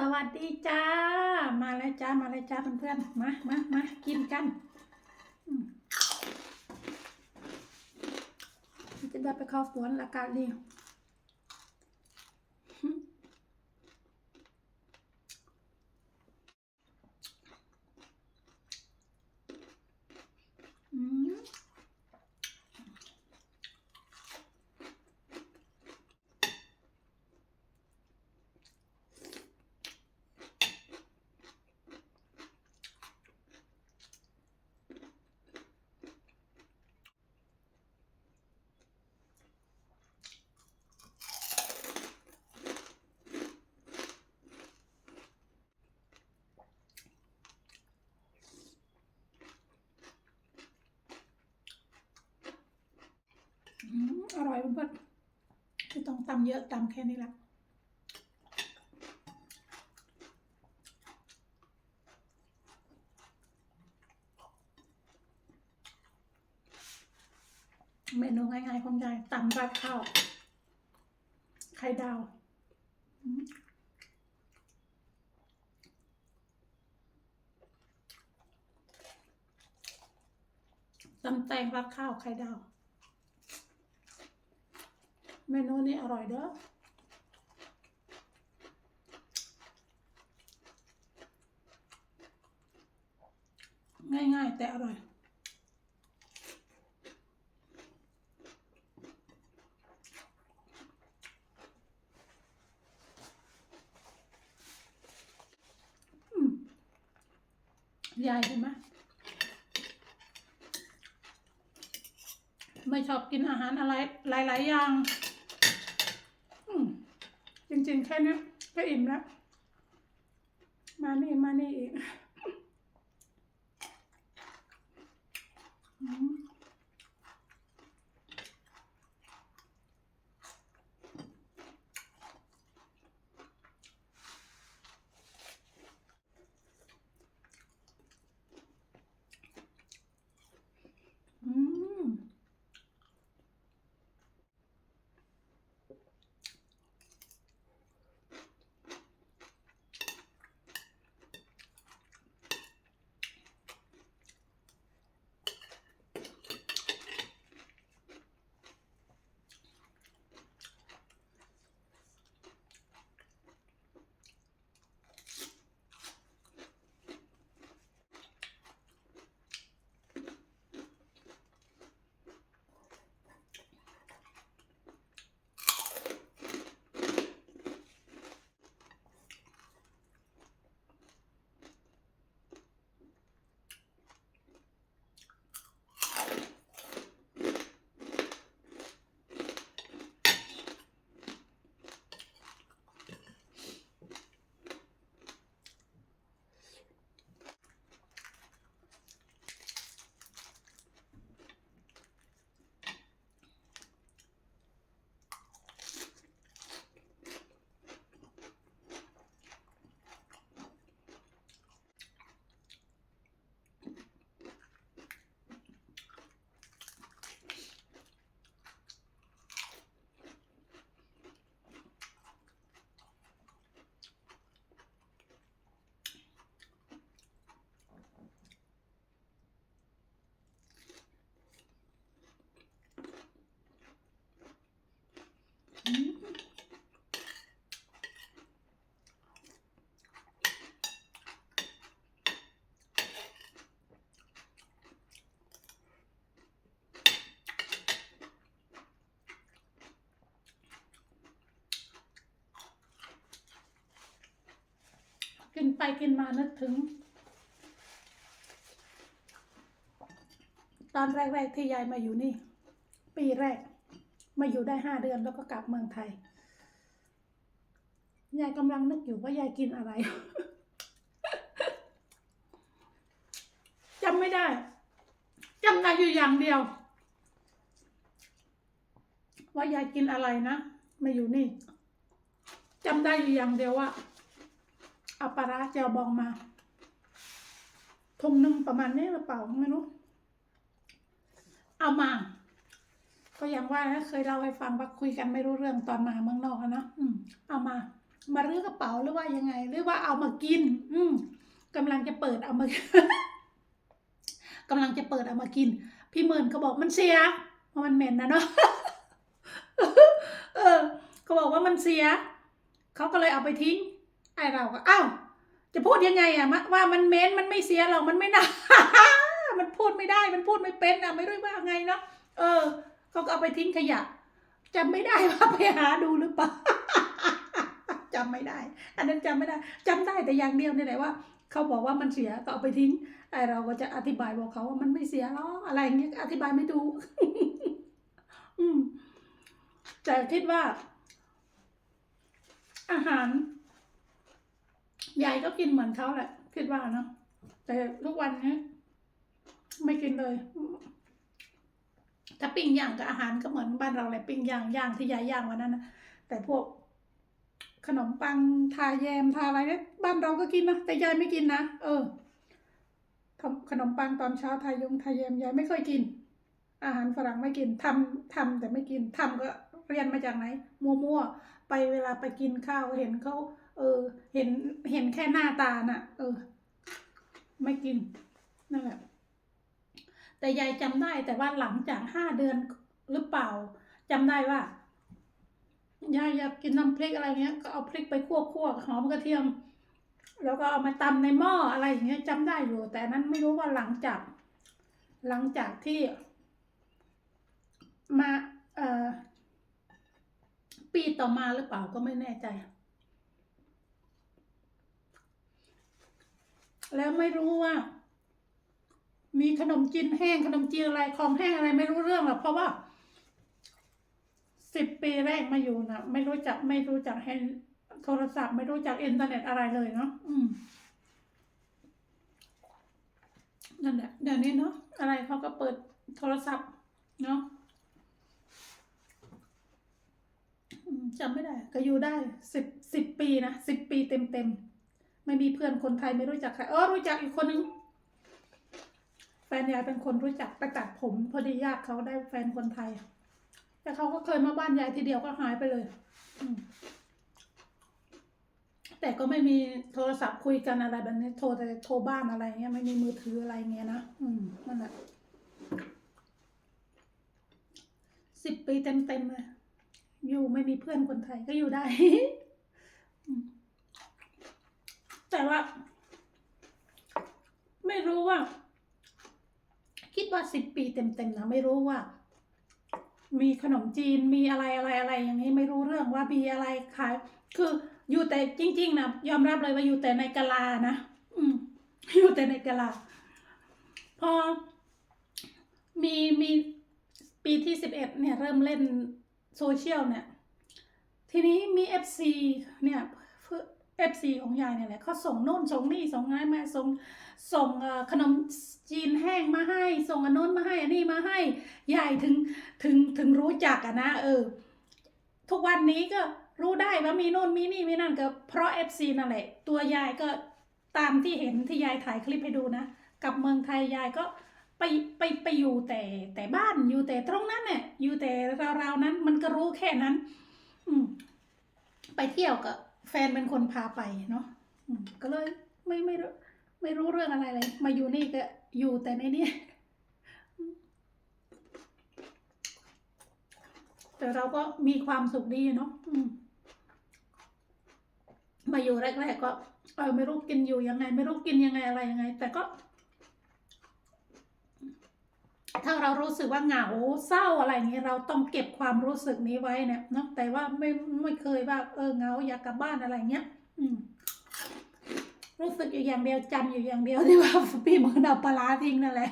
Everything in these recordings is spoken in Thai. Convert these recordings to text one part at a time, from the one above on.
สวัสดีจ้า มาแล้วจ้า มาแล้วจ้าเพื่อนๆ มามามากินกัน จะได้ไปเข้าสวนอากาศดีอืม อร่อยเพื่อนๆไม่ต้องตำเยอะตำแค่นี้แหละเมนูง่ายๆของยายตำราดข้าว ไข่ดาว ตำแตงราดข้าว ไข่ดาว เมนูนี้อร่อยเด้อง่ายๆ แต่อร่อยอืมยายเห็นไหมไม่ชอบกินอาหารอะไรหลาย ๆ อย่าง ริง ๆ แค่นี้ก็อิ่มแล้ว มานี่มานี่อีก ไปกินมานึกถึง ตอนแรกๆที่ยายมาอยู่นี่ ปีแรก มาอยู่ได้ห้าเดือนแล้วก็กลับเมืองไทย ยายกำลังนึกอยู่ว่ายายกินอะไรจำไม่ได้จำได้อยู่อย่างเดียว ว่ายายกินอะไรนะมาอยู่นี่จำได้อยู่อย่างเดียวว่า เอาปลาร้าเจียวบองมาทุ่มหนึ่งประมาณนี้หรือเปล่าไม่รู้ เอามา ก็ยังว่านะเคยเล่าให้ฟังว่าคุยกันไม่รู้เรื่องตอนมาเมืองนอกนะอืม เอามา มารื้อกระเป๋าหรือว่ายังไง หรือว่าเอามากิน อืมกำลังจะเปิดเอามากำลังจะเปิดเอามากิน พี่เมินเขาบอกมันเสียเพราะมันเหม็นนะเนาะเออเขาบอกว่ามันเสียเขาก็เลยเอาไปทิ้ง ไอเราก็อ้าวจะพูดยังไงอะมะว่ามันเม็นมันไม่เสียหรอกมันไม่น่ามันพูดไม่ได้มันพูดไม่เป็นอะไม่รู้ว่าไงเนาะเออเขาก็เอาไปทิ้งขยะจำไม่ได้ว่าไปหาดูหรือเปล่าจำไม่ได้ อันนั้นจำไม่ได้จำได้แต่อย่างเดียวนี่แหละว่าเขาบอกว่ามันเสียก็เอาไปทิ้งไอเราก็จะอธิบายบอกเขาว่ามันไม่เสียหรอกอะไรอย่างเงี้ยอธิบายไม่ถูกอืมแต่คิดว่า อาหาร ยายก็กินเหมือนเขาแหละ คิดว่าเนอะแต่ทุกวันนี้ไม่กินเลย ถ้าปิ้งย่างกับอาหารก็เหมือนบ้านเราแหละปิ้งย่างย่างที่ยายย่างวันนั้นนะแต่พวกขนมปังทาแยมทาอะไรเนี่ยบ้านเราก็กินนะแต่ยายไม่กินนะเออขนขนมปังตอนเช้าทายงทาแยมยายไม่เคยกิน อาหารฝรั่งไม่กินทำทำแต่ไม่กินทำก็เรียนมาจากไหน มั่วๆไปเวลาไปกินข้าวเห็นเขา เออ เห็นเห็นแค่หน้าตาน่ะ เออ ไม่กินนั่นแหละแต่ยายจำได้แต่ว่าหลังจากห้าเดือนหรือเปล่าจำได้ว่ายายอยากกินน้ำพริกอะไรเงี้ย ก็เอาพริกไปคั่วคั่วหอมกระเทียม แล้วก็เอามาตำในหม้ออะไรอย่างเงี้ยจำได้อยู่ แต่นั้นไม่รู้ว่าหลังจาก หลังจากที่ มาเอ่อปีต่อมาหรือเปล่าก็ไม่แน่ใจ แล้วไม่รู้ว่า มีขนมจีนแห้งขนมจีนอะไรของแห้งอะไรไม่รู้เรื่องหรอกเพราะว่าสิบปีแรกมาอยู่นะไม่รู้จักไม่รู้จักให้โทรศัพท์ ไม่รู้จักอินเทอร์เน็ตอะไรเลยเนาะอืมนั่นแหละเดี๋ยวนี้เนาะอะไรเขาก็เปิดโทรศัพท์เนาะจำไม่ได้ ก็อยู่ได้สิบสิบปีนะสิบปีเต็มเต็ม ไม่มีเพื่อนคนไทยไม่รู้จักใครเออรู้จักอีกคนนึงแฟนยายเป็นคนรู้จักไปตัดผม พอดีญาติเขาได้แฟนคนไทย แต่เขาก็เคยมาบ้านยายทีเดียวก็หายไปเลยแต่ก็ไม่มีโทรศัพท์คุยกันอะไรแบบนี้โทรแต่โทรบ้านอะไรเงี้ยไม่มีมือถืออะไรเงี้ยนะอืมนั่นแหละสิบปีเต็มเต็มๆเลยอยู่ไม่มีเพื่อนคนไทยก็อยู่ได้อืม แต่ว่า ไม่รู้ว่า คิดว่าสิบปีเต็มๆนะไม่รู้ว่า มีขนมจีนมีอะไรอะไรอะไร อย่างนี้ไม่รู้เรื่องว่ามีอะไรขาย คืออยู่แต่จริง ๆนะยอมรับเลยว่าอยู่แต่ในกะลานะอืมอยู่แต่ในกะลา พอ มีมีปีที่สิบเอ็ดเนี่ย เริ่มเล่นโซเชียลเนี่ย ทีนี้มีเอฟซีเนี่ย เเอฟซีของยายเนี่ยแหละเขาส่งโน่นส่งนี่ส่งงานมาส่งส่งขนมจีนแห้งมาให้ ส่งอันโน้นมาให้อันนี้มาให้ยายถึงถึงถึงรู้จักอะนะเออ ทุกวันนี้ก็รู้ได้ว่ามีโน่นมีนี่มีนั่นก็เพราะเอฟซีนั่นแหละ ตัวยายก็ตามที่เห็นที่ยายถ่ายคลิปให้ดูนะกับเมืองไทยยายก็ไปไปไปอยู่แต่แต่บ้านอยู่แต่ตรงนั้นเนี่ยอยู่แต่ราวๆนั้นมันก็รู้แค่นั้น อืมไปเที่ยวกับ แฟนเป็นคนพาไปเนาะก็เลยไม่ไม่รู้ไม่รู้เรื่องอะไรเลย มาอยู่นี่ก็อยู่แต่ในนี้แต่เราก็มีความสุขดีเนาะมมาอยู่แรกๆก็เออไม่รู้กินอยู่ยังไง ไม่รู้กินยังไงอะไรยังไง แต่ก็ ถ้าเรารู้สึกว่าเหงาเศร้าอะไรอย่างนี้เราต้องเก็บความรู้สึกนี้ไว้เนี่ยเนาะแต่ว่าไม่ไม่เคยว่าเออเหงาอยากกลับบ้านอะไรเงี้ยอืมรู้สึกอยู่อย่างเดียวจำอยู่อย่างเดียวที่ว่าพี่เหมือนเอาปลาร้าทิ้งนั่นแหละ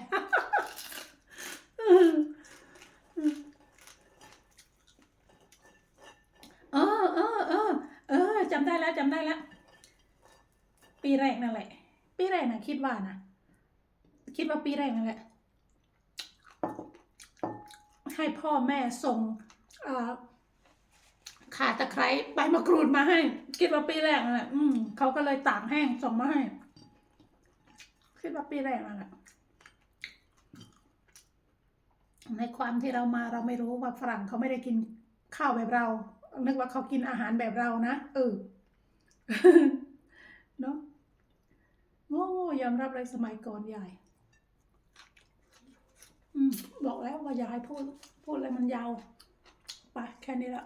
เออเออเออเออจำได้แล้วจำได้แล้ว ปีแรกนั่นแหละ ปีแรกนะคิดว่านะคิดว่าปีแรกนั่นแหละ ให้พ่อแม่ส่งเอ่อขาตะไคร้ใบมะกรูดมาให้ คิดว่าปีแรกนั่นแหละอืมเขาก็เลยตากแห้งส่งมาให้ คิดว่าปีแรกนั่นแหละในความที่เรามาเราไม่รู้ว่าฝรั่งเขาไม่ได้กินข้าวแบบเรา นึกว่าเขากินอาหารแบบเรานะเออเนาะโง่ยอมรับเลยสมัยก่อนยายอืม บอกแล้วว่าอย่าให้พูด พูดอะไรมันยาวไปแค่นี้ละ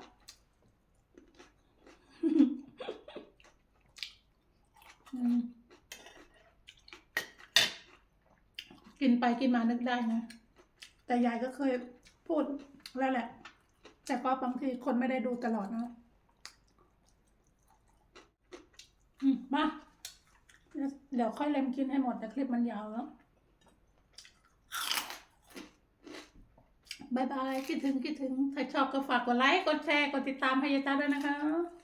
กินไปกินมานึกได้นะ แต่ยายก็เคยพูดแล้วแหละ แต่ก็บางทีคนไม่ได้ดูตลอดนะมมาเดี๋ยวค่อยเล็มกินให้หมดแต่คลิปมันยาวแล้ว บายบายคิดถึงคิดถึง ถ้าชอบก็ฝากกดไลค์ กดแชร์ กดติดตามให้ยายตาด้วยนะคะ